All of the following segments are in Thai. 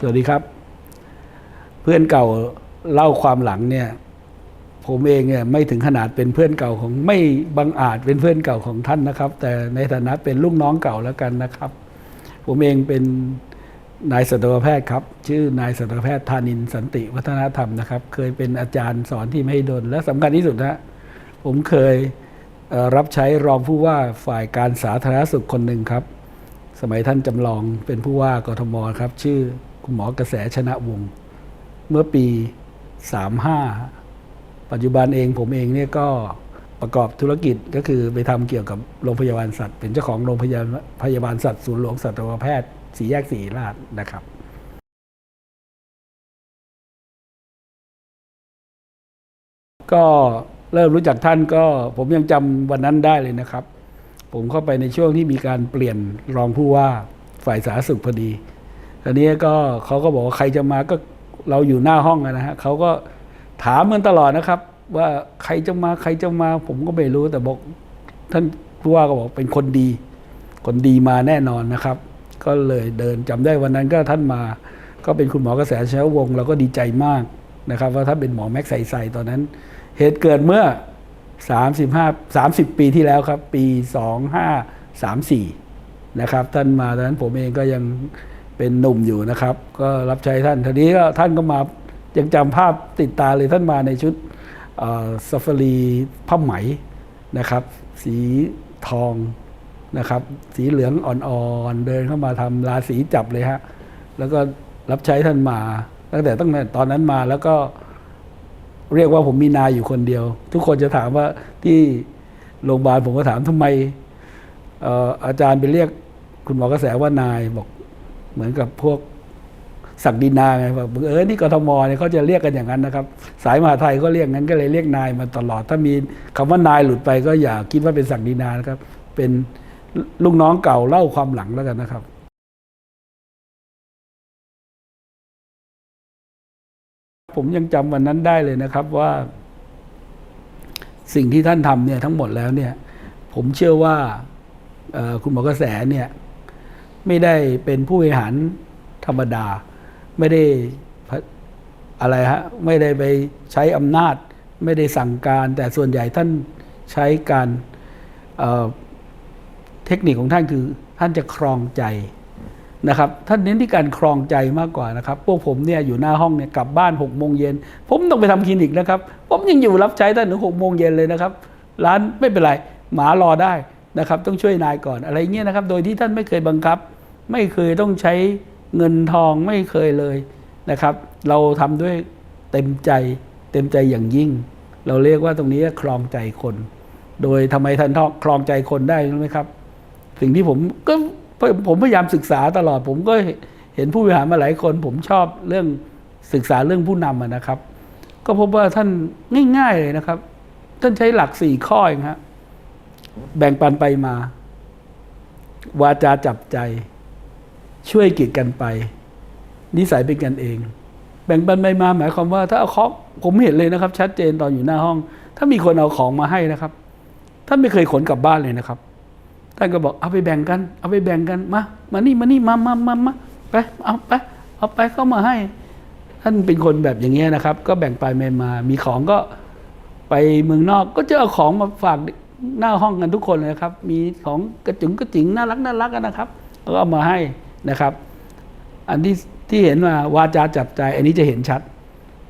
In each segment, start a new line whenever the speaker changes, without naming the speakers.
สวัสดีครับ เพื่อนเก่าเล่าความหลังเนี่ย ผมเองเนี่ยไม่ถึงขนาดเป็นเพื่อนเก่าของไม่บังอาจเป็นเพื่อนเก่าของท่านนะครับ แต่ในฐานะเป็นลูกน้องเก่าแล้วกันนะครับ ผมเองเป็นนายสัตวแพทย์ครับ ชื่อนายสัตวแพทย์ธานินทร์สันติวัฒนธรรมนะครับ เคยเป็นอาจารย์สอนที่ไม่ดนและสำคัญที่สุดนะผมเคย รับใช้รองผู้ว่าฝ่ายการสาธารณสุขคนหนึ่งครับ สมัยท่านจำลองเป็นผู้ว่ากทมครับ ชื่อคุณหมอกระแสชนะวง เมื่อปี 35 ปัจจุบันเองผมเองเนี่ยก็ประกอบธุรกิจก็คือไปทำเกี่ยวกับโรงพยาบาลสัตว์ เป็นเจ้าของโรงพยาบาลพยาบาลสัตว์ศูนย์หลวงสัตวแพทย์สีแยกสีราชนะครับก็ เริ่มรู้จักท่านก็ผมยังจำวันนั้นได้เลยนะครับ ผมเข้าไปในช่วงที่มีการเปลี่ยนรองผู้ว่าฝ่ายสาธารณสุขพอดีตอนนี้ก็เขาก็บอกว่าใครจะมาก็เราอยู่หน้าห้องนะฮะเขาก็ถามกันตลอดนะครับ ว่าใครจะมาใครจะมา ผมก็ไม่รู้แต่บอกท่านผู้ว่าก็บอกเป็นคนดี คนดีมาแน่นอนนะครับ ก็เลยเดินจำได้วันนั้นก็ท่านมา ก็เป็นคุณหมอกระแสเช้าวงเราก็ดีใจมากนะครับ ว่าท่านเป็นหมอแม็กใส่ๆตอนนั้น เหตุเกิดเมื่อ 35 30 ปีที่แล้วครับ ปี 2534 นะครับ ท่านมาตอนนั้นผมเองก็ยังเป็นหนุ่มอยู่นะครับ ก็รับใช้ท่านทีนี้ก็ท่านก็มายังจำภาพติดตาเลยท่านมาในชุดซาฟารีผ้าไหมนะครับ สีทองนะครับ สีเหลืองอ่อนๆ เดินเข้ามาทำราศีจับเลยฮะ แล้วก็รับใช้ท่านมา ตั้งแต่ตั้งแต่ตอนนั้นมาแล้วก็ เรียกว่าผมมีนายอยู่คนเดียว ทุกคนจะถามว่าที่โรงพยาบาลผมก็ถามทำไมอาจารย์ไปเรียกคุณหมอกระแสว่านายบอกเหมือนกับพวกศักดินาไงบอกเออนี่กทมเนี่ยเขาจะเรียกกันอย่างนั้นนะครับ สายมหาไทยก็เรียกงั้นก็เลยเรียกนายมาตลอด ถ้ามีคำว่านายหลุดไปก็อย่าคิดว่าเป็นศักดินานะครับ เป็นลูกน้องเก่าเล่าความหลังแล้วกันนะครับ ผมยังจำวันนั้นได้เลยนะครับว่า สิ่งที่ท่านทำเนี่ยทั้งหมดแล้วเนี่ย ผมเชื่อว่าคุณหมอกระแสเนี่ย ไม่ได้เป็นผู้บริหารธรรมดา ไม่ได้อะไรฮะไม่ได้ไปใช้อำนาจ ไม่ได้สั่งการ แต่ส่วนใหญ่ท่านใช้การเเทคนิคของท่านคือท่านจะครองใจ นะครับท่านเน้นที่การครองใจมากกว่านะครับ พวกผมเนี่ยอยู่หน้าห้องเนี่ยกลับบ้านหกโมงเย็นผมต้องไปทำคลินิกนะครับ ผมยังอยู่รับใช้ท่านถึงหกโมงเย็นเลยนะครับร้านไม่เป็นไรหมารอได้นะครับ ต้องช่วยนายก่อนอะไรเงี้ยนะครับ โดยที่ท่านไม่เคยบังคับ ไม่เคยต้องใช้เงินทองไม่เคยเลยนะครับ เราทำด้วยเต็มใจ เต็มใจอย่างยิ่ง เราเรียกว่าตรงนี้ครองใจคน โดยทำไมท่านครองใจคนได้รู้ไหมครับ สิ่งที่ผมก็ ผมพยายามศึกษาตลอด ผมก็เห็นผู้บริหารมาหลายคน ผมชอบเรื่องศึกษาเรื่องผู้นำนะครับ ก็พบว่าท่านง่าย ๆ เลยนะครับ ท่านใช้หลักสี่ข้อเองฮะแบ่งปันไปมา วาจาจับใจ ช่วยกิจกันไป นิสัยเป็นกันเอง แบ่งปันไปมา หมายความว่า ถ้าเอาของผมเห็นเลยนะครับ ชัดเจนตอนอยู่หน้าห้อง ถ้ามีคนเอาของมาให้นะครับท่านไม่เคยขนกลับบ้านเลยนะครับ ท่านก็บอกเอาไปแบ่งกัน เอาไปแบ่งกันมามานี่มานี่มามามามาไปเอาไปเอาไปเข้ามาให้ ท่านเป็นคนแบบอย่างเงี้ยนะครับ ก็แบ่งไปไม่มา มีของก็ไปเมืองนอกก็จะเอาของมาฝากหน้าห้องกันทุกคนเลยครับ มีของกระจุงกระจิงน่ารักน่ารักกันนะครับก็เอามาให้นะครับ อันที่ที่เห็นว่าวาจาจับใจ อันนี้จะเห็นชัด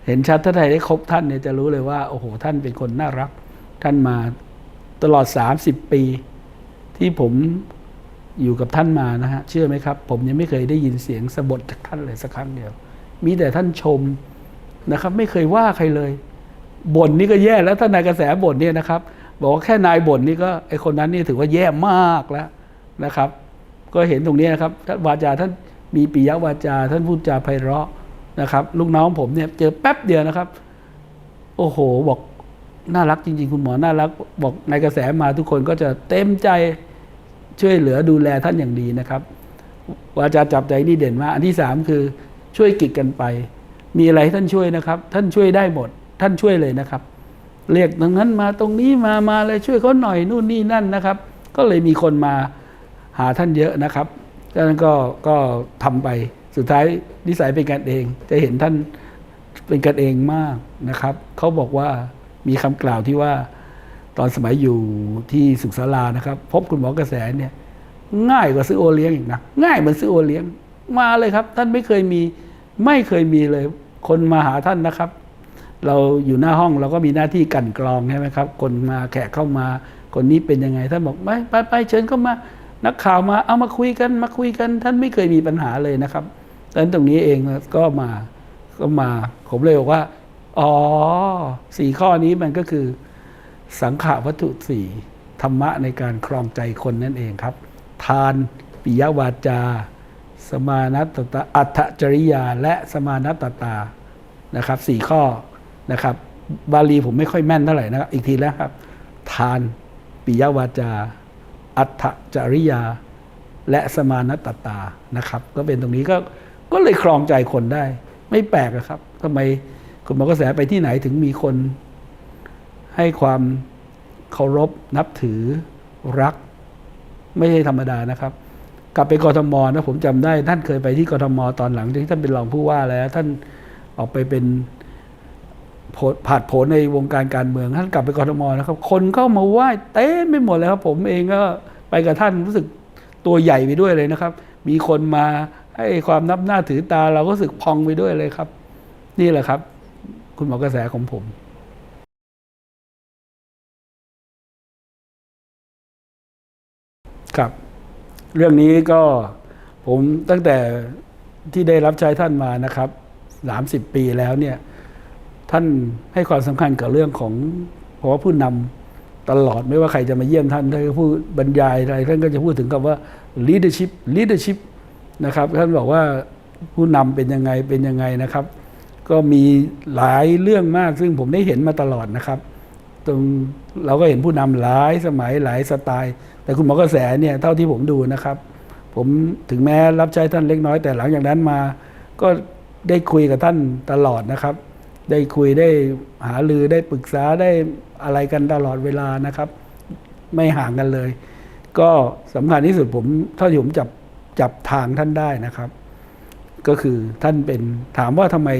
เห็นชัดถ้าใครได้คบท่านเนี่ยจะรู้เลยว่า โอ้โห ท่านเป็นคนน่ารัก ท่านมาตลอด 30 ปี ที่ผมอยู่กับท่านมานะฮะเชื่อไหมครับ ผมยังไม่เคยได้ยินเสียงสะบดจากท่านเลยสักครั้งเดียว มีแต่ท่านชมนะครับ ไม่เคยว่าใครเลยบ่นนี่ก็แย่แล้วถ้านายกระแสบ่นเนี่ยนะครับ บอกว่าแค่นายบ่นนี่ก็ไอคนนั้นนี่ถือว่าแย่มากแล้วนะครับ ก็เห็นตรงนี้นะครับท่านวาจาท่านมีปิยวาจา ท่านพูดจาไพเราะนะครับ ลูกน้องผมเนี่ยเจอแป๊บเดียวนะครับ โอ้โหบอกน่ารักจริง ๆ คุณหมอน่ารัก บอกในกระแสมาทุกคนก็จะเต็มใจ ช่วยเหลือดูแลท่านอย่างดีนะครับวาจาจับใจนี่เด่นมากอันที่สามคือช่วยกิจกันไป มีอะไรท่านช่วยนะครับ ท่านช่วยได้หมด ท่านช่วยเลยนะครับ เรียกตรงนั้นมาตรงนี้มามาเลยช่วยเขาหน่อยนู่นนี่นั่นนะครับ ก็เลยมีคนมาหาท่านเยอะนะครับดังนั้นก็ก็ทำไปสุดท้ายนิสัยเป็นกันเอง จะเห็นท่านเป็นกันเองมากนะครับเขาบอกว่ามีคำกล่าวที่ว่า ตอนสมัยอยู่ที่สุขศาลานะครับ พบคุณหมอกระแสเนี่ยง่ายกว่าซื้อโอเลี้ยงอีกนะง่ายเหมือนซื้อโอเลี้ยงมาเลยครับ ท่านไม่เคยมีไม่เคยมีเลย คนมาหาท่านนะครับ เราอยู่หน้าห้องเราก็มีหน้าที่กันกรองใช่ไหมครับ คนมาแขกเข้ามา คนนี้เป็นยังไงท่านบอกไม่ไปไปเชิญเข้ามานักข่าวมาเอามาคุยกันมาคุยกัน ท่านไม่เคยมีปัญหาเลยนะครับดังนั้นตรงนี้เองก็มาก็มา ผมเลยบอกว่า อ๋อสี่ข้อนี้มันก็คือ สังขาวัตถุสี่ธรรมะในการครองใจคนนั่นเองครับ ทานปิยวาจา สมานัตตาอัตจริยา และสมานัตตานะครับสี่ข้อนะครับ บาลีผมไม่ค่อยแม่นเท่าไหร่นะครับ อีกทีแล้วครับ ทานปิยวาจา อัตจริยา และสมานัตตานะครับ ก็เป็นตรงนี้ก็ก็เลยครองใจคนได้ ไม่แปลกอะครับทำไมคุณหมอกระแสไปที่ไหนถึงมีคน ให้ความเคารพนับถือรัก ไม่ใช่ธรรมดานะครับ กลับไปกรทมนะผมจำได้ ท่านเคยไปที่กรทมตอนหลังที่ท่านเป็นรองผู้ว่าแล้ว ท่านออกไปเป็นผลผาดโผนในวงการการเมือง ท่านกลับไปกรทมนะครับ คนเข้ามาไหว้เต็มไม่หมดเลยครับ ผมเองก็ไปกับท่านรู้สึกตัวใหญ่ไปด้วยเลยนะครับ มีคนมาให้ความนับหน้าถือตาเราก็รู้สึกพองไปด้วยเลยครับ นี่แหละครับ คุณหมอกระแสของผม ครับ เรื่องนี้ก็ผมตั้งแต่ที่ได้รับใช้ท่านมานะครับสามสิบปีแล้วเนี่ย ท่านให้ความสำคัญกับเรื่องของเพราะว่าผู้นำตลอดไม่ว่าใครจะมาเยี่ยมท่านท่านก็พูดบรรยายอะไรท่านก็จะพูดถึงคำว่า leadership leadership นะครับ ท่านบอกว่าผู้นำเป็นยังไงเป็นยังไงนะครับ ก็มีหลายเรื่องมากซึ่งผมได้เห็นมาตลอดนะครับ ตรงเราก็เห็นผู้นำหลายสมัยหลายสไตล์ แต่คุณหมอกระแสเนี่ยเท่าที่ผมดูนะครับ ผมถึงแม้รับใช้ท่านเล็กน้อยแต่หลังจากนั้นมา ก็ได้คุยกับท่านตลอดนะครับ ได้คุยได้หาลือได้ปรึกษาได้อะไรกันตลอดเวลานะครับ ไม่ห่างกันเลย ก็สำคัญที่สุดผมเท่าที่ผมจับจับทางท่านได้นะครับ ก็คือท่านเป็นถามว่าทำไม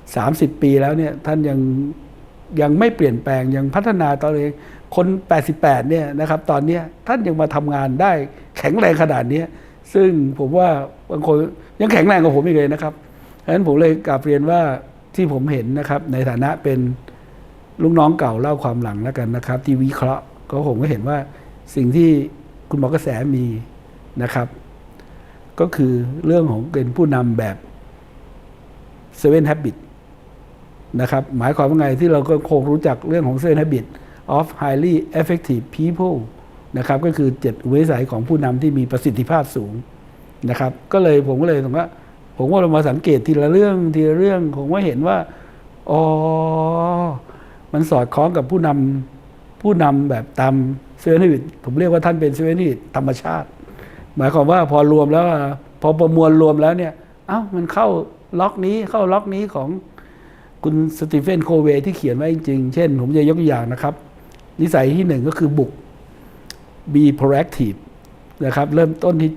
30 ปีแล้วเนี่ยท่านยัง ยังไม่เปลี่ยนแปลงยังพัฒนาตัวเองคน 88 เนี่ยนะครับตอนนี้ท่านยังมาทำงานได้แข็งแรงขนาดนี้ซึ่งผมว่าบางคนยังแข็งแรงกว่าผมอีกเลยนะครับเพราะฉะนั้นผมเลยกราบเรียนว่าที่ผมเห็นนะครับในฐานะเป็นลูกน้องเก่าเล่าความหลังแล้วกันนะครับ ที่วิเคราะห์ก็ผมก็เห็นว่าสิ่งที่คุณหมอกระแสมีนะครับ ก็คือเรื่องของเป็นผู้นำแบบ Seven Habit นะครับหมายความว่าไงที่เราก็คงรู้จักเรื่องของ Seven Habit of highly effective people นะครับก็คือเจ็ดวิสัยของผู้นำที่มีประสิทธิภาพสูงนะครับก็เลยผมก็เลยตรงว่าผมว่าเรามาสังเกตทีละเรื่องทีละเรื่องผมว่าเห็นว่าอ๋อมันสอดคล้องกับผู้นำผู้นำแบบตามเซเว่นฮิตผมเรียกว่าท่านเป็นเซเว่นฮิตธรรมชาติ หมายความว่าพอรวมแล้วพอประมวลรวมแล้วเนี่ย เอ้ามันเข้าล็อกนี้เข้าล็อกนี้ของ คุณสตีเฟนโคเวที่เขียนไว้จริงๆเช่น ผมจะยกตัวอย่างนะครับ นิสัยที่หนึ่งก็คือบุก be proactive นะครับ เริ่มต้นที่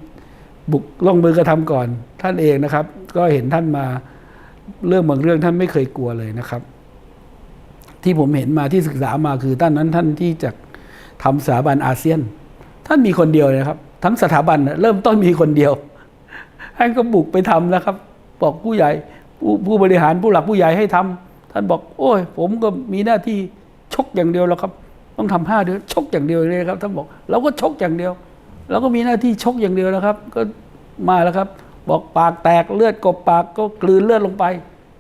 บุกลงมือกระทำก่อนท่านเองนะครับ ก็เห็นท่านมาเรื่องบางเรื่องท่านไม่เคยกลัวเลยนะครับ ที่ผมเห็นมาที่ศึกษามาคือท่านนั้นท่านที่จะทำสถาบันอาเซียน ท่านมีคนเดียวนะครับ ทั้งสถาบันเริ่มต้นมีคนเดียวท่านก็บุกไปทำนะครับ บอกผู้ใหญ่ ผู้บริหารผู้หลักผู้ใหญ่ให้ทำท่านบอก โอ้ย ผมก็มีหน้าที่ชกอย่างเดียวแล้วครับ ต้องทำห้าเดือนชกอย่างเดียวเลยครับท่านบอกเราก็ชกอย่างเดียวเราก็มีหน้าที่ชกอย่างเดียวนะครับ ก็มาแล้วครับ บอกปากแตกเลือดกบปากก็กลืนเลือดลงไป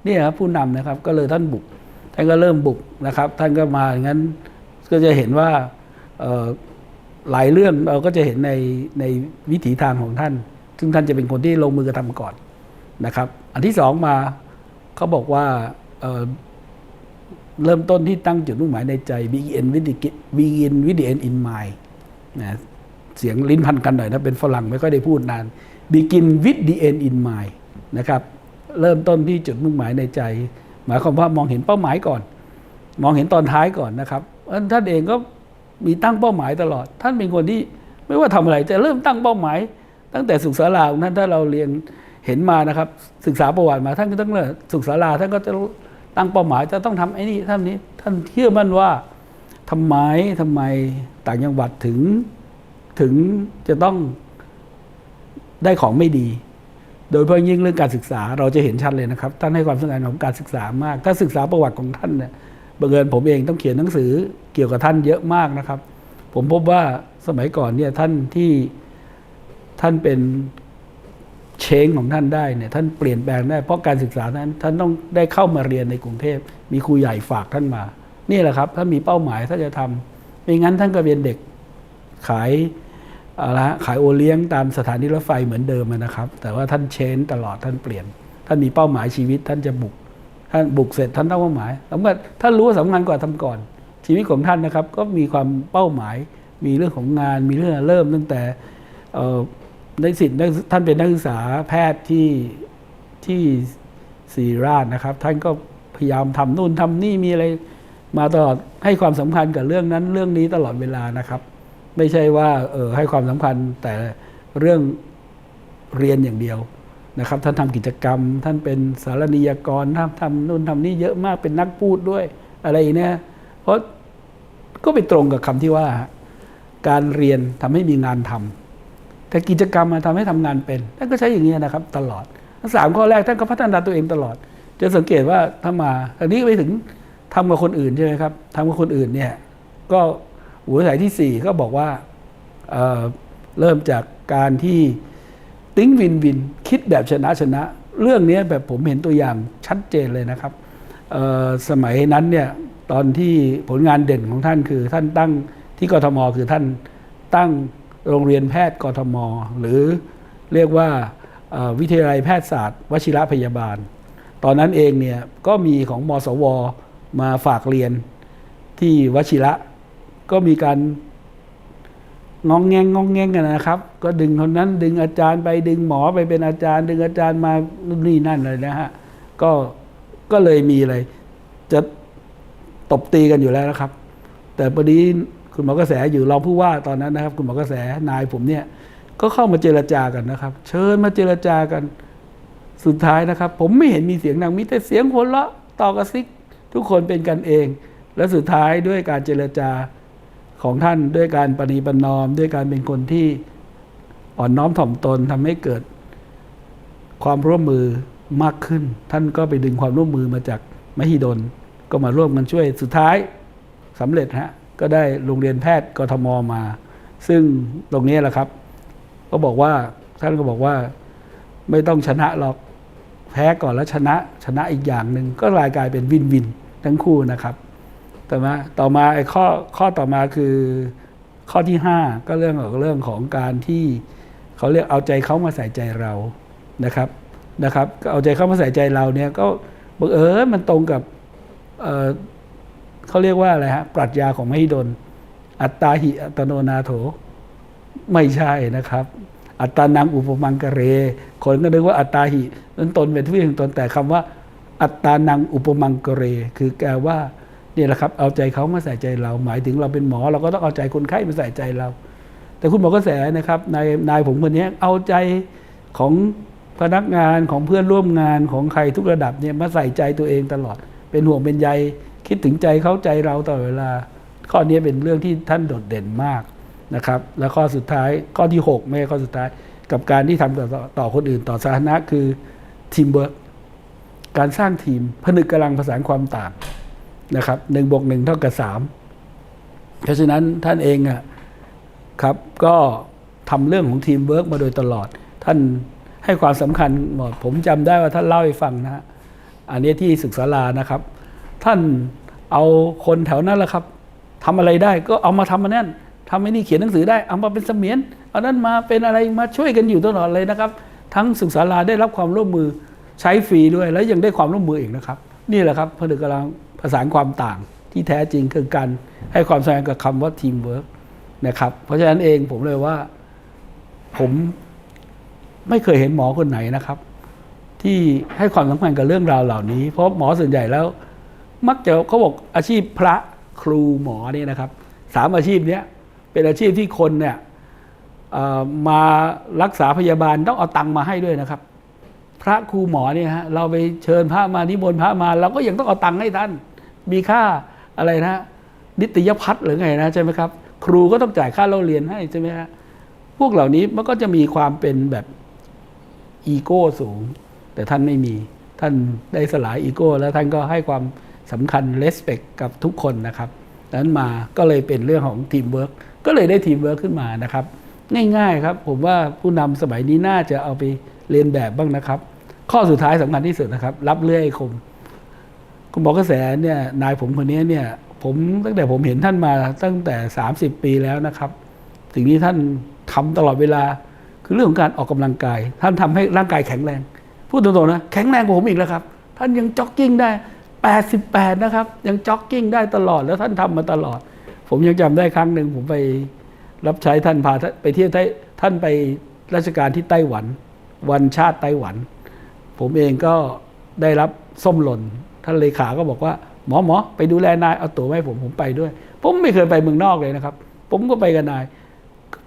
นี่ครับผู้นำนะครับ ก็เลยท่านบุก ท่านก็เริ่มบุกนะครับ ท่านก็มาอย่างนั้นก็จะเห็นว่าหลายเรื่องเราก็จะเห็นในในวิถีทางของท่าน ซึ่งท่านจะเป็นคนที่ลงมือกระทำก่อน นะครับ อันที่สองมาเขาบอกว่าเเริ่มต้นที่ตั้งจุดมุ่งหมายในใจ begin with the begin with the end in mind นะเสียงลิ้นพันกันหน่อยนะเป็นฝรั่งไม่ค่อยได้พูดนาน begin with the end in mind นะครับ เริ่มต้นที่จุดมุ่งหมายในใจ หมายความว่ามองเห็นเป้าหมายก่อน มองเห็นตอนท้ายก่อนนะครับท่านเองก็มีตั้งเป้าหมายตลอด ท่านเป็นคนที่ไม่ว่าทำอะไรจะเริ่มตั้งเป้าหมาย ตั้งแต่สุขศาลาของท่านถ้าเราเรียน เห็นมานะครับ ศึกษาประวัติมาท่านก็ต้องเริ่มสุขศาลาท่านก็จะตั้งเป้าหมายจะต้องทำไอ้นี่ท่านนี้ ท่านเชื่อมั่นว่าทำไมทำไมต่างจังหวัดถึงถึงจะต้องได้ของไม่ดี โดยเฉพาะยิ่งเรื่องการศึกษาเราจะเห็นชัดเลยนะครับ ท่านให้ความสำคัญของการศึกษามาก ถ้าศึกษาประวัติของท่านเนี่ยบังเอิญผมเองต้องเขียนหนังสือเกี่ยวกับท่านเยอะมากนะครับ ผมพบว่าสมัยก่อนเนี่ยท่านที่ท่านเป็น เชงของท่านได้เนี่ยท่านเปลี่ยนแปลงได้เพราะการศึกษานั้นท่านต้องได้เข้ามาเรียนในกรุงเทพมีครูใหญ่ฝากท่านมา นี่แหละครับ ถ้ามีเป้าหมายถ้าจะทำไม่งั้นท่านก็เป็นเด็กขายอะไรขายโอเลี้ยงตามสถานีรถไฟเหมือนเดิมนะครับ แต่ว่าท่านเชนตลอดท่านเปลี่ยน ท่านมีเป้าหมายชีวิต ท่านจะบุก ท่านบุกเสร็จท่านตั้งเป้าหมายสำคัญท่านรู้ว่าสำคัญกว่าทำก่อน ชีวิตของท่านนะครับ ก็มีความเป้าหมาย มีเรื่องของงาน มีเรื่องเริ่มตั้งแต่ ในสิทธิ์ท่านเป็นนักศึกษาแพทย์ที่ที่ศรีราชนะครับ ท่านก็พยายามทำนู่นทำนี่มีอะไรมาตลอดให้ความสำคัญกับเรื่องนั้นเรื่องนี้ตลอดเวลานะครับ ไม่ใช่ว่าเออให้ความสำคัญแต่เรื่องเรียนอย่างเดียวนะครับ ท่านทำกิจกรรม ท่านเป็นสารนิยกรท่านทำนู่นทำนี่เยอะมากเป็นนักพูดด้วยอะไรเนี่ยเพราะก็ไปตรงกับคำที่ว่า การเรียนทำให้มีงานทำ แต่กิจกรรมมาทำให้ทำงานเป็นท่านก็ใช้อย่างนี้นะครับ ตลอด ทั้งสามข้อแรกท่านก็พัฒนาตัวเองตลอด จะสังเกตว่าถ้ามาอันนี้ไปถึงทำกับคนอื่นใช่ไหมครับทำกับคนอื่นเนี่ยก็หัวสายที่สี่ก็บอกว่าเเริ่มจากการที่ติ้งวินวินคิดแบบชนะชนะ เรื่องนี้แบบผมเห็นตัวอย่างชัดเจนเลยนะครับ สมัยนั้นเนี่ยตอนที่ผลงานเด่นของท่านคือท่านตั้งที่กทมคือท่านตั้ง โรงเรียนแพทย์กทม หรือเรียกว่าวิทยาลัยแพทยศาสตร์ วชิระพยาบาล ตอนนั้นเองเนี่ยก็มีของมสว มาฝากเรียนที่วชิระก็มีการงองแงงงองแงงกันนะครับ ก็ดึงคนนั้นดึงอาจารย์ไปดึงหมอไปเป็นอาจารย์ ดึงอาจารย์มานู่นนี่นั่นเลยนะฮะก็ก็เลยมีอะไร จะตบตีกันอยู่แล้วนะครับ แต่พอดี คุณหมอกระแสอยู่รองผู้ว่าตอนนั้นนะครับ คุณหมอกระแสนายผมเนี่ยก็เข้ามาเจรจากันนะครับ เชิญมาเจรจากันสุดท้ายนะครับ ผมไม่เห็นมีเสียงดังมีแต่เสียงหัวเราะต่อกระซิก ทุกคนเป็นกันเอง และสุดท้ายด้วยการเจรจาของท่านด้วยการปณีประนอม ด้วยการเป็นคนที่อ่อนน้อมถ่อมตนทำให้เกิด ความร่วมมือมากขึ้น ท่านก็ไปดึงความร่วมมือมาจากมหิดลก็มาร่วมกันช่วยสุดท้ายสำเร็จฮะ ก็ได้โรงเรียนแพทย์กทมมา ซึ่งตรงนี้แหละครับ ก็บอกว่าท่านก็บอกว่าไม่ต้องชนะหรอกแพ้ก่อนแล้วชนะชนะอีกอย่างหนึ่งก็กลายกลายเป็นวินวินทั้งคู่นะครับต่อมาต่อมาไอ้ข้อข้อต่อมาคือข้อที่ห้าก็เรื่องของเรื่องของการที่เขาเรียกเอาใจเขามาใส่ใจเรานะครับนะครับ ก็เอาใจเขามาใส่ใจเราเนี่ยก็บังเอิญมันตรงกับ เขาเรียกว่าอะไรฮะปรัชญาของมหิดล อัตตาหิอัตโนนาโถ ไม่ใช่นะครับ อัตตานังอุปมังกะเร คนก็นึกว่าอัตตาหินั้นตนเป็นที่พึ่งตนแต่คำว่า อัตตานังอุปมังกะเร คือแกว่าเนี่ยแหละครับ เอาใจเขามาใส่ใจเรา หมายถึงเราเป็นหมอ เราก็ต้องเอาใจคนไข้มาใส่ใจเรา แต่คุณหมอกระแสนะครับนายนายผมคนนี้เอาใจของพนักงานของเพื่อนร่วมงานของใครทุกระดับเนี่ยมาใส่ใจตัวเองตลอด เป็นห่วงเป็นใย คิดถึงใจเข้าใจเราตลอดเวลา ข้อนี้เป็นเรื่องที่ท่านโดดเด่นมากนะครับ และข้อสุดท้ายข้อที่ 6 ไม่ใช่ข้อสุดท้าย กับการที่ทำต่อต่อคนอื่นต่อสาธารณะคือทีมเวิร์กการสร้างทีมผนึกกำลังประสานความต่างนะครับหนึ่งบวกหนึ่งเท่ากับสามเพราะฉะนั้นท่านเองอะครับก็ทำเรื่องของทีมเวิร์กมาโดยตลอด ท่านให้ความสำคัญหมดผมจำได้ว่าท่านเล่าให้ฟังนะฮะอันนี้ที่ศึกษาลานะครับ ท่านเอาคนแถวนั้นแหละครับทำอะไรได้ก็เอามาทำมาแน่นทำไอ้นี่เขียนหนังสือได้ เอามาเป็นเสมียนเอานั้นมาเป็นอะไรมาช่วยกันอยู่ตลอดเลยนะครับ ทั้งศึกษาลาได้รับความร่วมมือใช้ฟรีด้วย แล้วยังได้ความร่วมมืออีกนะครับ นี่แหละครับผนึกกำลังประสานความต่างที่แท้จริงคือการให้ความสำคัญกับคำว่าทีมเวิร์กนะครับ เพราะฉะนั้นเองผมเลยว่า ผมไม่เคยเห็นหมอคนไหนนะครับ ที่ให้ความสำคัญกับเรื่องราวเหล่านี้ เพราะหมอส่วนใหญ่แล้ว มักจะเขาบอกอาชีพพระครูหมอเนี่ยนะครับสามอาชีพเนี้ยเป็นอาชีพที่คนเนี่ยมารักษาพยาบาลต้องเอาตังค์มาให้ด้วยนะครับ พระครูหมอเนี่ยฮะเราไปเชิญพระมานิมนต์พระมา เราก็ยังต้องเอาตังค์ให้ท่าน มีค่าอะไรนะนิตยพัฒน์หรือไงนะใช่ไหมครับ ครูก็ต้องจ่ายค่าเล่าเรียนให้ใช่ไหมฮะพวกเหล่านี้มันก็จะมีความเป็นแบบอีโก้สูง แต่ท่านไม่มีท่านได้สลายอีโก้ แล้วท่านก็ให้ความ สำคัญเลสเ c กกับทุกคนนะครับนั้นมาก็เลยเป็นเรื่องของทีมเวิร์กก็เลยได้ทีมเวิร์กขึ้นมานะครับ ง่ายๆครับ ผมว่าผู้นำสมัยนี้น่าจะเอาไปเรียนแบบบ้างนะครับ ข้อสุดท้ายสำคัญที่สุดนะครับ รับเลื่อยคม คุณหมอกระแสเนี่ยนายผมคนนี้เนี่ยผมตั้งแต่ผมเห็นท่านมาตั้งแต่ 30 ปีแล้วนะครับสิ่งที่ท่านทำตลอดเวลาคือเรื่องของการออกกำลังกาย ท่านทำให้ร่างกายแข็งแรง พูดตรงๆนะแข็งแรงกว่าผมอีกแล้วครับ ท่านยังจ็อกกิ้งได้ 88 นะครับ ยังจ็อกกิ้งได้ตลอดแล้วท่านทำมาตลอด ผมยังจำได้ครั้งหนึ่งผมไปรับใช้ท่านพาไปเที่ยวไต้ท่านไปราชการที่ไต้หวัน วันชาติไต้หวัน ผมเองก็ได้รับส้มหล่นท่านเลขาก็บอกว่าหมอหมอไปดูแลนายเอาตั๋วมาให้ผมผมไปด้วย ผมไม่เคยไปเมืองนอกเลยนะครับ ผมก็ไปกับนาย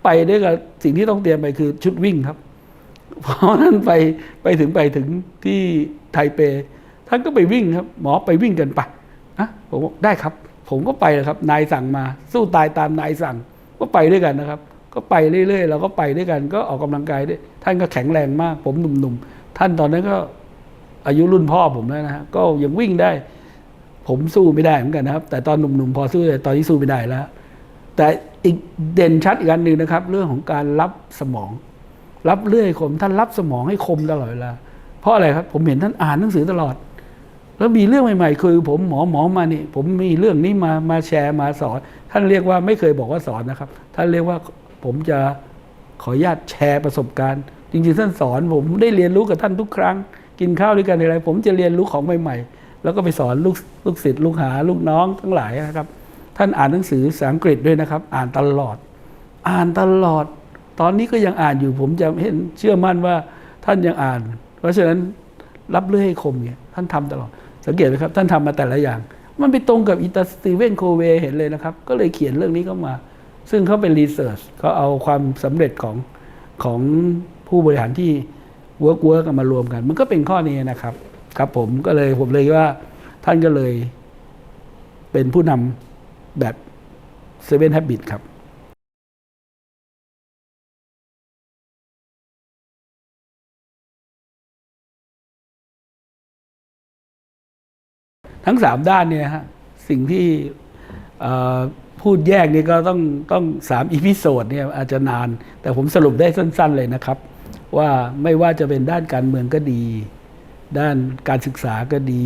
ไปด้วยกับสิ่งที่ต้องเตรียมไปคือชุดวิ่งครับ เพอท่านไปไปถึงไปถึงที่ไทเป ท่านก็ไปวิ่งครับ หมอไปวิ่งกันไปนะผมบอกได้ครับ ผมก็ไปเลยครับ นายสั่งมา สู้ตายตามนายสั่ง ก็ไปด้วยกันนะครับ ก็ไปเรื่อยๆเราก็ไปด้วยกัน ก็ออกกำลังกายด้วย ท่านก็แข็งแรงมาก ผมหนุ่มๆท่านตอนนั้นก็อายุรุ่นพ่อผมแล้วนะฮะก็ยังวิ่งได้ ผมสู้ไม่ได้เหมือนกันนะครับ แต่ตอนหนุ่มๆพอสู้ได้ตอนนี้สู้ไม่ได้แล้ว แต่อีกเด่นชัดอีกอันหนึ่งนะครับ เรื่องของการรับสมอง รับเลื่อยคม ท่านรับสมองให้คมตลอดเวลาเพราะอะไรครับ ผมเห็นท่านอ่านหนังสือตลอด แล้วมีเรื่องใหม่ๆ คือผมหมอหมอมานี่ ผมมีเรื่องนี้มามาแชร์มาสอน ท่านเรียกว่าไม่เคยบอกว่าสอนนะครับ ท่านเรียกว่าผมจะขออนุญาตแชร์ประสบการณ์ จริงๆท่านสอนผมได้เรียนรู้กับท่านทุกครั้ง กินข้าวด้วยกันอะไร ผมจะเรียนรู้ของใหม่ๆ แล้วก็ไปสอนลูกลูกศิษย์ลูกหาลูกน้องทั้งหลายนะครับ ท่านอ่านหนังสือภาษาอังกฤษด้วยนะครับ อ่านตลอด อ่านตลอด ตอนนี้ก็ยังอ่านอยู่ ผมจะเห็นเชื่อมั่นว่าท่านยังอ่าน เพราะฉะนั้นรับเลื่อยให้คมเนี่ยท่านทำตลอด สังเกตไหมครับ ท่านทำมาแต่ละอย่าง มันไปตรงกับอีตาสตีเวนโคเวเห็นเลยนะครับ ก็เลยเขียนเรื่องนี้เข้ามา ซึ่งเขาเป็นรีเสิร์ชเขาเอาความสำเร็จของของผู้บริหารที่เวิร์กเวิร์กมารวมกัน มันก็เป็นข้อนี้นะครับ ครับผมก็เลยผมเลยว่าท่านก็เลยเป็นผู้นำแบบเซเว่นแฮบบิตครับ ทั้งสามด้านเนี่ยฮะสิ่งที่พูดแยกนี่ก็ต้องต้องสามอีพิโซดเนี่ยอาจจะนาน แต่ผมสรุปได้สั้น ๆเลยนะครับ ว่าไม่ว่าจะเป็นด้านการเมืองก็ดี ด้านการศึกษาก็ดี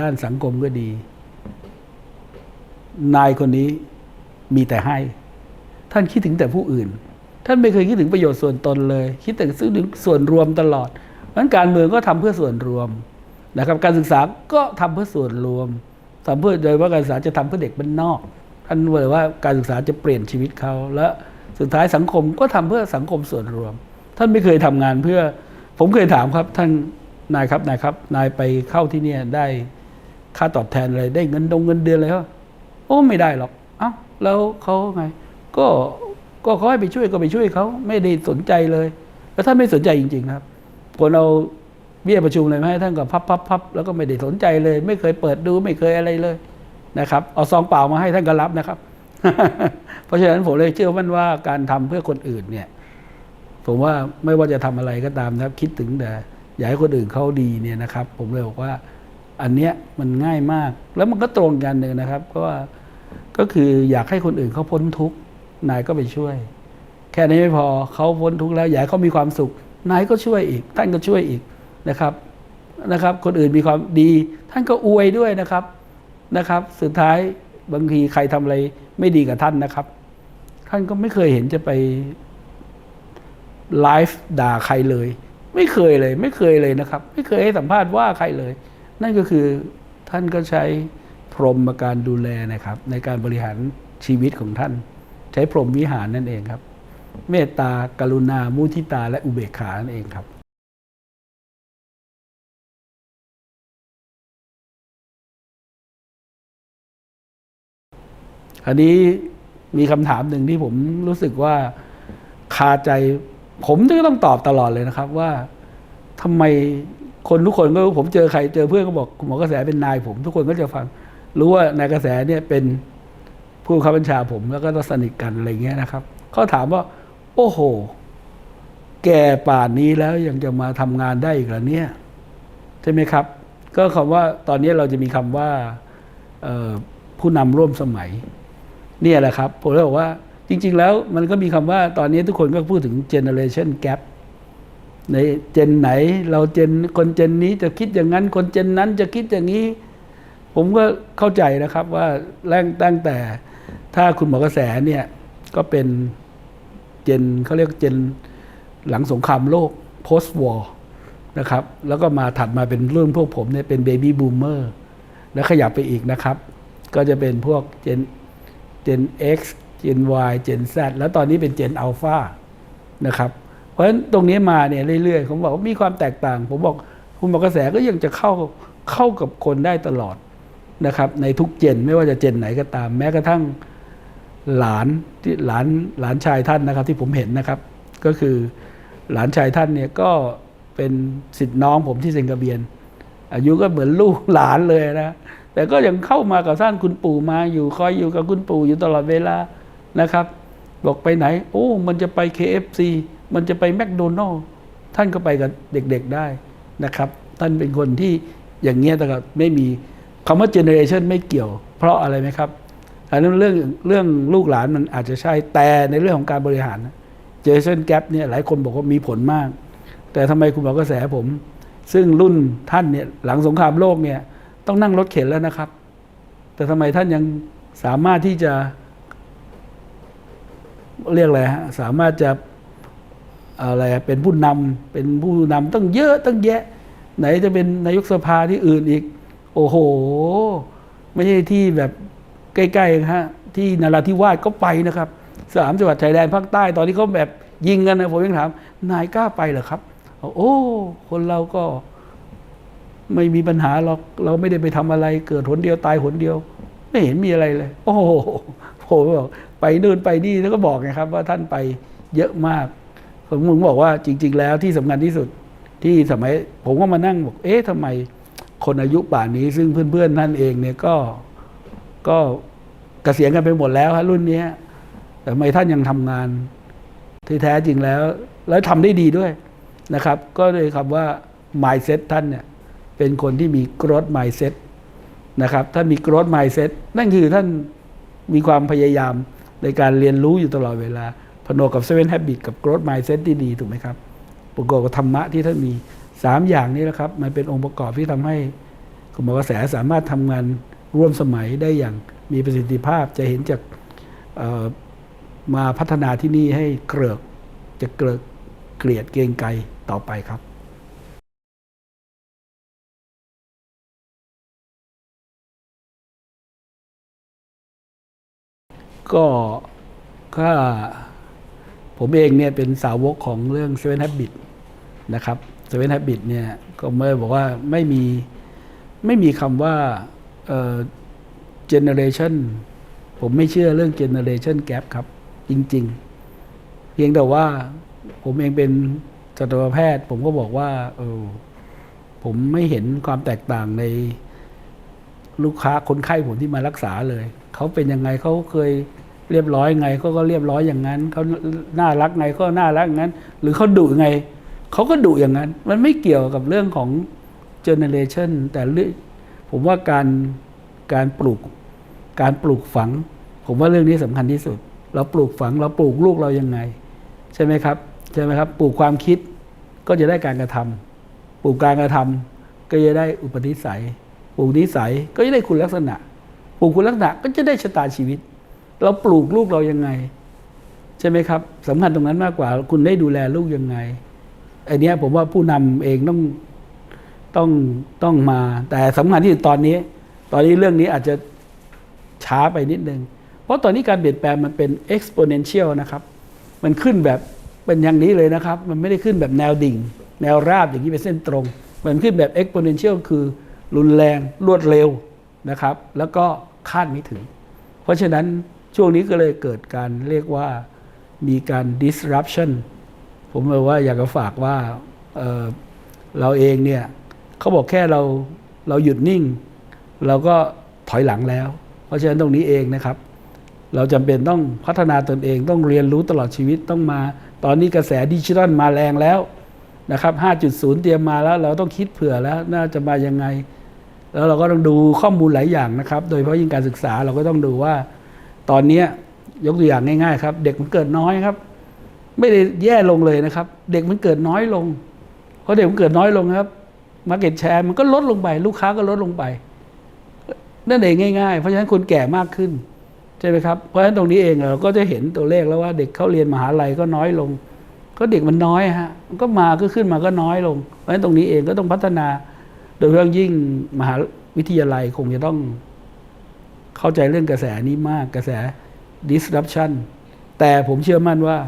ด้านสังคมก็ดี นายคนนี้มีแต่ให้ ท่านคิดถึงแต่ผู้อื่น ท่านไม่เคยคิดถึงประโยชน์ส่วนตนเลย คิดแต่ซื้อถึงส่วนรวมตลอดเพราะฉะนั้นการเมืองก็ทำเพื่อส่วนรวม นะครับการศึกษาก็ทำเพื่อส่วนรวมทำเพื่อโดยว่าการศึกษาจะทำเพื่อเด็กบ้านนอก ท่านเลยว่าการศึกษาจะเปลี่ยนชีวิตเขาและสุดท้ายสังคมก็ทำเพื่อสังคมส่วนรวม ท่านไม่เคยทำงานเพื่อ ผมเคยถามครับ ท่านนายครับนายครับ นายไปเข้าที่เนี่ยได้ค่าตอบแทนอะไรได้เงินดงเงินเดือนอะไรเขาโอ้ไม่ได้หรอกเอ้าแล้วเขาไง ก็ก็เขาให้ไปช่วยก็ไปช่วยเขาไม่ได้สนใจเลย แล้วท่านไม่สนใจจริง ๆ ครับคนเอา เบี้ยประชุมอะไรมท่านก็พับพับพับแล้วก็ไม่ได้สนใจเลย ไม่เคยเปิดดูไม่เคยอะไรเลยนะครับเอาซองเปล่ามาให้ท่านก็รับนะครับ เพราะฉะนั้นผมเลยเชื่อมั่นว่าการทำเพื่อคนอื่นเนี่ย ผมว่าไม่ว่าจะทำอะไรก็ตามนะครับ คิดถึงแต่อยากให้คนอื่นเขาดีเนี่ยนะครับ ผมเลยบอกว่าอันเนี้ยมันง่ายมาก แล้วมันก็ตรงกันเลยนะครับ เพราะว่าก็คืออยากให้คนอื่นเขาพ้นทุกข์นายก็ไปช่วย แค่นี้ไม่พอเขาพ้นทุกข์แล้วอยากเขามีความสุขนายก็ช่วยอีก ท่านก็ช่วยอีก นะครับนะครับ คนอื่นมีความดี ท่านก็อวยด้วยนะครับนะครับ สุดท้ายบางทีใครทำอะไรไม่ดีกับท่านนะครับ ท่านก็ไม่เคยเห็นจะไปไลฟ์ด่าใครเลย ไม่เคยเลย ไม่เคยเลยนะครับ ไม่เคยให้สัมภาษณ์ว่าใครเลย นั่นก็คือท่านก็ใช้พรหมมาการดูแลนะครับ ในการบริหารชีวิตของท่าน ใช้พรหมวิหารนั่นเองครับ เมตตากรุณามุทิตาและอุเบกขานั่นเองครับ อันนี้มีคำถามหนึ่งที่ผมรู้สึกว่าคาใจ ผมก็ต้องตอบตลอดเลยนะครับ ว่าทำไมคนทุกคนก็ผมเจอใครเจอเพื่อนก็บอกคุณหมอกระแสเป็นนายผม ทุกคนก็จะฟัง รู้ว่านายกระแสเนี่ยเป็นผู้ขับบัญชาผมแล้วก็ต้องสนิทกันอะไรเงี้ยนะครับเขาถามว่า โอ้โห แก่ป่านนี้แล้วยังจะมาทำงานได้อีกเหรอเนี่ยใช่ไหมครับ ก็คำว่าตอนนี้เราจะมีคำว่าผู้นำร่วมสมัย นี่แหละครับผมเลยบอกว่าจริง ๆ แล้วมันก็มีคำว่าตอนนี้ทุกคนก็พูดถึง generation gap ในเจนไหน เราเจนคนเจนนี้จะคิดอย่างนั้น คนเจนนั้นจะคิดอย่างนี้ ผมก็เข้าใจนะครับว่าแรงตั้งแต่ถ้าคุณหมอกระแสเนี่ยก็เป็นเจนเขาเรียกเจนหลังสงครามโลก post war นะครับ แล้วก็มาถัดมาเป็นรุ่นพวกผมเนี่ยเป็น baby boomer แล้วขยับไปอีกนะครับ ก็จะเป็นพวกเจน Gen X Gen Y Gen Z แล้วตอนนี้เป็น Gen Alpha นะครับ เพราะฉะนั้นตรงนี้มาเนี่ยเรื่อยๆ ผมบอกว่ามีความแตกต่าง ผมบอกคุณบอกกระแสก็ยังจะเข้าเข้ากับคนได้ตลอดนะครับ ในทุกเจนไม่ว่าจะเจนไหนก็ตาม แม้กระทั่งหลานที่หลานหลานชายท่านนะครับ ที่ผมเห็นนะครับ ก็คือหลานชายท่านเนี่ยก็เป็นสิทธิ์น้องผมที่เซนกาเบียน อายุก็เหมือนลูกหลานเลยนะ แต่ก็ยังเข้ามากับท่านคุณปู่มาอยู่คอยอยู่กับคุณปู่อยู่ตลอดเวลานะครับ บอกไปไหน โอ้ มันจะไป KFC มันจะไปแมคโดนัลล์ท่านก็ไปกับเด็กๆได้นะครับ ท่านเป็นคนที่อย่างเงี้ยแต่ก็ไม่มีคำว่าเจเนอเรชันไม่เกี่ยว เพราะอะไรไหมครับอันนั้นเรื่องเรื่องลูกหลานมันอาจจะใช่แต่ในเรื่องของการบริหารเจเนอเรชันแกรเนี่ยหลายคนบอกว่ามีผลมาก แต่ทำไมคุณบอกกระแสผม ซึ่งรุ่นท่านเนี่ยหลังสงครามโลกเนี่ย ต้องนั่งรถเข็นแล้วนะครับ แต่ทำไมท่านยังสามารถที่จะ เรียกอะไรฮะสามารถจะอะไรเป็นผู้นำเป็นผู้นำตั้งเยอะตั้งแยะ ไหนจะเป็นนายกสภาที่อื่นอีก โอ้โห ไม่ใช่ที่แบบใกล้ๆฮะที่นราธิวาสก็ไปนะครับสามจังหวัดชายแดนภาคใต้ตอนที่เขาแบบยิงกันนะผมยังถามนายกล้าไปเหรอครับ โอ้ คนเราก็ ไม่มีปัญหาหรอกเราไม่ได้ไปทำอะไร เกิดหนเดียวตายหนเดียว ไม่เห็นมีอะไรเลย โอ้โหผมบอกไปนู่นไปนี่แล้วก็บอกไงครับ ว่าท่านไปเยอะมากผมมึงบอกว่าจริง ๆ แล้วที่สำคัญที่สุดที่สมัย ผมก็มานั่งบอกเอ๊ะทำไมคนอายุป่านนี้ ซึ่งเพื่อนๆท่านเองเนี่ยก็ก็เกษียณกันไปหมดแล้วฮะรุ่นนี้แต่ทำไมท่านยังทำงานที่แท้จริงแล้ว แล้วทำได้ดีด้วยนะครับ ก็เลยคำว่า mindset ท่านเนี่ย เป็นคนที่มี growth mindset นะครับท่านมี growth mindset นั่นคือท่านมีความพยายามในการเรียนรู้อยู่ตลอดเวลา ผนวกกับ seven habit กับ growth mindset ที่ดีถูกไหมครับประกอบกับธรรมะที่ท่านมีสามอย่างนี้นะครับ มันเป็นองค์ประกอบที่ทำให้คุณหมอกระแสสามารถทำงานร่วมสมัยได้อย่างมีประสิทธิภาพจะเห็นจากมาพัฒนาที่นี่ให้เกริกจะเกริกเกลียดเกรงไกรต่อไปครับ ก็ถ้าผมเองเนี่ยเป็นสาวกของเรื่อง Seven Habit นะครับ Seven Habit เนี่ยก็ไม่บอกว่าไม่มีไม่มีคำว่าเอ่อ generation ผมไม่เชื่อเรื่อง generation gap ครับ จริง ๆ เพียงแต่ว่าผมเองเป็นสัตวแพทย์ ผมก็บอกว่าเออผมไม่เห็นความแตกต่างในลูกค้าคนไข้ผมที่มารักษาเลย เขาเป็นยังไงเขาเคย เรียบร้อยไงเขาก็เรียบร้อยอย่างนั้นเขาน่ารักไงก็น่ารักอย่างนั้น หรือเขาดุไงเขาก็ดุอย่างนั้น มันไม่เกี่ยวกับเรื่องของ generation แต่เรื่องผมว่าการการปลูกการปลูกฝัง ผมว่าเรื่องนี้สำคัญที่สุด เราปลูกฝังเราปลูกลูกเรายังไง ใช่ไหมครับใช่ไหมครับ ปลูกความคิดก็จะได้การกระทำปลูกการกระทำก็จะได้อุปนิสัย ปลูกนิสัยก็จะได้คุณลักษณะ ปลูกคุณลักษณะก็จะได้ชะตาชีวิต เราปลูกลูกเรายังไง ใช่ไหมครับสำคัญตรงนั้นมากกว่า คุณได้ดูแลลูกยังไงไอันนี้ยผมว่าผู้นำเองต้องต้องต้องมา แต่สำคัญที่สุดตอนนี้ ตอนนี้เรื่องนี้อาจจะช้าไปนิดนึง เพราะตอนนี้การเปลี่ยนแปลงมันเป็น exponential นะครับ มันขึ้นแบบเป็นอย่างนี้เลยนะครับ มันไม่ได้ขึ้นแบบแนวดิ่ง แนวราบอย่างนี้เป็นเส้นตรง มันขึ้นแบบ exponential คือรุนแรงรวดเร็วนะครับ แล้วก็คาดไม่ถึง เพราะฉะนั้น ช่วงนี้ก็เลยเกิดการเรียกว่ามีการ disruption ผมเลยว่าอยากจะฝากว่าเเราเองเนี่ยเขาบอกแค่เราเราหยุดนิ่ง เราก็ถอยหลังแล้ว เพราะฉะนั้นตรงนี้เองนะครับ เราจำเป็นต้องพัฒนาตนเองต้องเรียนรู้ตลอดชีวิตต้องมา ตอนนี้กระแสดิจิทัลมาแรงแล้วนะครับ 5.0 เตรียมมาแล้ว เราต้องคิดเผื่อแล้วน่าจะมายังไง แล้วเราก็ต้องดูข้อมูลหลายอย่างนะครับ โดยเฉพาะยิ่งการศึกษาเราก็ต้องดูว่า ตอนเนี้ยยกตัวอย่างง่าย ๆ ครับ เด็กมันเกิดน้อยครับ ไม่ได้แย่ลงเลยนะครับ เด็กมันเกิดน้อยลงเพราะเด็กมันเกิดน้อยลงครับมาเก็ตแชร์มันก็ลดลงไป ลูกค้าก็ลดลงไปนั่นเองง่ายๆ เพราะฉะนั้นคนแก่มากขึ้นใช่ไหมครับ เพราะฉะนั้นตรงนี้เองเราก็จะเห็นตัวเลขแล้วว่าเด็กเข้าเรียนมหาลัยก็น้อยลง ก็เด็กมันน้อยฮะมันก็มาก็ขึ้นมาก็น้อยลง เพราะฉะนั้นตรงนี้เองก็ต้องพัฒนา โดยเฉพาะยิ่งมหาวิทยาลัยคงจะต้อง เข้าใจเรื่องกระแสนี้มากกระแส disruption แต่ผมเชื่อมั่นว่า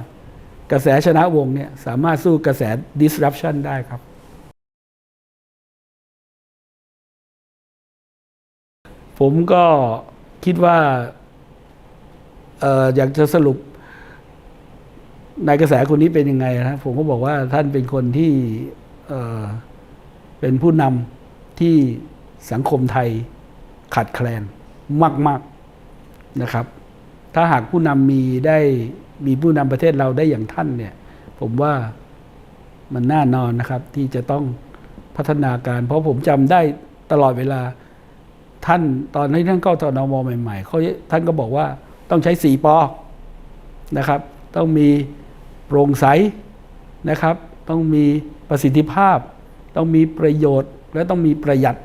กระแสชนะวงเนี่ยสามารถสู้กระแส disruption ได้ครับ ผมก็คิดว่าอออยากจะสรุปในายกระแสคนนี้เป็นยังไงนะผมก็บอกว่าท่านเป็นคนที่เเป็นผู้นำที่สังคมไทยขาดแคลน มาก ๆนะครับ ถ้าหากผู้นำมีได้มีผู้นำประเทศเราได้อย่างท่านเนี่ย ผมว่ามันน่านอนนะครับ ที่จะต้องพัฒนาการ เพราะผมจำได้ตลอดเวลาท่านตอนที่ท่านเข้าตอนมใหม่ๆเขาท่านก็บอกว่าต้องใช้สีปอนะครับ ต้องมีโปร่งใสนะครับ ต้องมีประสิทธิภาพ ต้องมีประโยชน์ และต้องมีประหยัด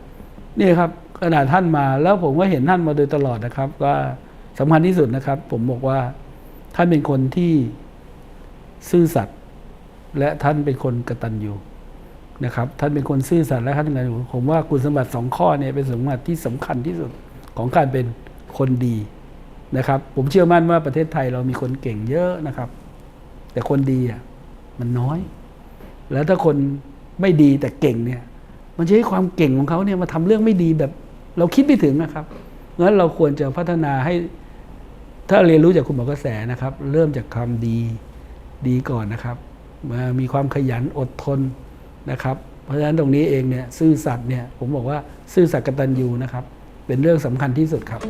นี่ครับ ขนาดท่านมาแล้วผมก็เห็นท่านมาโดยตลอดนะครับว่าสำคัญที่สุดนะครับ ผมบอกว่าท่านเป็นคนที่ซื่อสัตย์และท่านเป็นคนกตัญญูนะครับ ท่านเป็นคนซื่อสัตย์และท่านเป็นคนผมว่าคุณสมบัติสองข้อเนี่ยเป็นสมบัติที่สำคัญที่สุดของการเป็นคนดีนะครับ ผมเชื่อมั่นว่าประเทศไทยเรามีคนเก่งเยอะนะครับ แต่คนดีอะมันน้อย แล้วถ้าคนไม่ดีแต่เก่งเนี่ย มันจะให้ความเก่งของเขาเนี่ยมาทำเรื่องไม่ดีแบบ เราคิดไม่ถึงนะครับงั้นเราควรจะพัฒนาให้ ถ้าเรียนรู้จากคุณหมอกระแสนะครับ เริ่มจากความดีดีก่อนนะครับมามีความขยันอดทนนะครับ เพราะฉะนั้นตรงนี้เองเนี่ยซื่อสัตย์เนี่ยผมบอกว่าซื่อสัตย์กตัญญูนะครับ เป็นเรื่องสำคัญที่สุดครับ